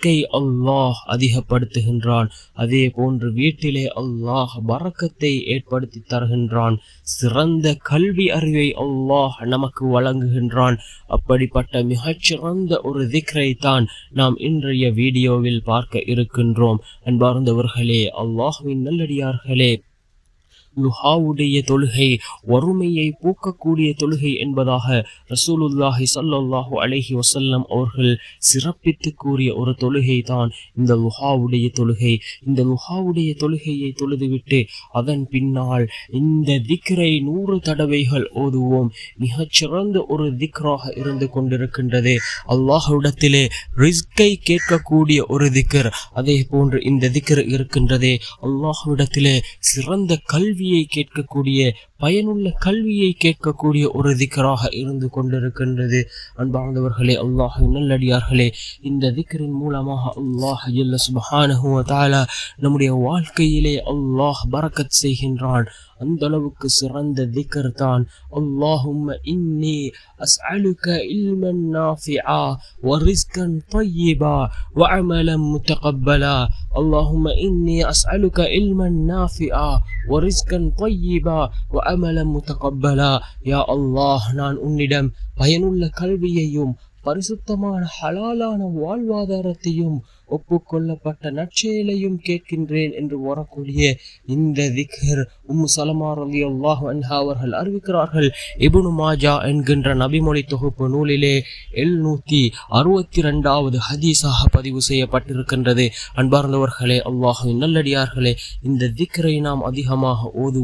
ரிஸ்கை அல்லாஹ் அதிகப்படுத்துகின்றான். அதே போன்று வீட்டிலே அல்லாஹ் வரக்கத்தை ஏற்படுத்தி தருகின்றான். சிறந்த கல்வி அறிவை அல்லாஹ் நமக்கு வழங்குகின்றான். அப்படிப்பட்ட மிகச்சிறந்த ஒரு திக்ரை தான் நாம் இன்றைய வீடியோவில் பார்க்க இருக்கின்றோம். அன்பார்ந்தவர்களே அல்லாஹுவின் நல்லடியார்களே லுஹாவுடைய தொழுகை வறுமையை போக்கக்கூடிய தொழுகை என்பதாக ரசூலுல்லாஹி சல்லல்லாஹு அலஹி வசல்லம் அவர்கள் சிறப்பித்து கூறிய ஒரு தொழுகை தான் இந்த லுஹாவுடைய தொழுகை. இந்த லுஹாவுடைய தொழுகையை தொழுதுவிட்டு அதன் பின்னால் இந்த திக்ரை நூறு தடவைகள் ஓதுவோம். மிகச்சிறந்த ஒரு திக்ராக இருந்து கொண்டிருக்கின்றது. அல்லாஹுடத்திலே ரிஸ்கை கேட்கக்கூடிய ஒரு திக்கர் அதே போன்று இந்த திக்கர் இருக்கின்றதே. அல்லாஹ்விடத்திலே சிறந்த கல்வி கல்வியை கேட்கக்கூடிய பயனுள்ள கல்வியை கேட்கக்கூடிய ஒரு திக்கராக இருந்து கொண்டிருக்கின்றது அன்பார்ந்தவர்களே அல்லாஹ் நல்லடியார்களே இந்த திக்கரின் மூலமாக அல்லாஹ் ஜல்ல சுபஹானஹு வ தஆலா நம்முடைய வாழ்க்கையிலே அல்லாஹ் பரக்கத் செய்கின்றான் அந்த அளவுக்கு சிறந்த திக்கர் தான் அல்லாஹும்ம இன்னி அஸ்அலுக இல்மன் நாஃபிஆ ورزقا طيبا وعملا متقبلا اللهم إني أسألك علما نافعا ورزقا طيبا அமலம் முத்தகப்பலா. யா அல்லாஹ் நான் உன்னிடம் பயனுள்ள கல்வியையும் பரிசுத்தமான ஹலாலான வாழ்வாதாரத்தையும் ஒப்புக்கொள்ளப்பட்ட நற்செயலையும் கேட்கின்றேன் என்று வரக்கூடிய இந்த திகர் உம் சலமார் அலி அல்லாஹ் அவர்கள் அறிவிக்கிறார்கள். இபுனு மாஜா என்கின்ற நபிமொழி தொகுப்பு நூலிலே எழுநூற்றி அறுபத்தி ரெண்டாவது ஹதீஸாக பதிவு செய்யப்பட்டிருக்கின்றது. அன்பார்ந்தவர்களே அல்லாஹின் நல்லடியார்களே இந்த திக்கரை நாம் அதிகமாக ஓது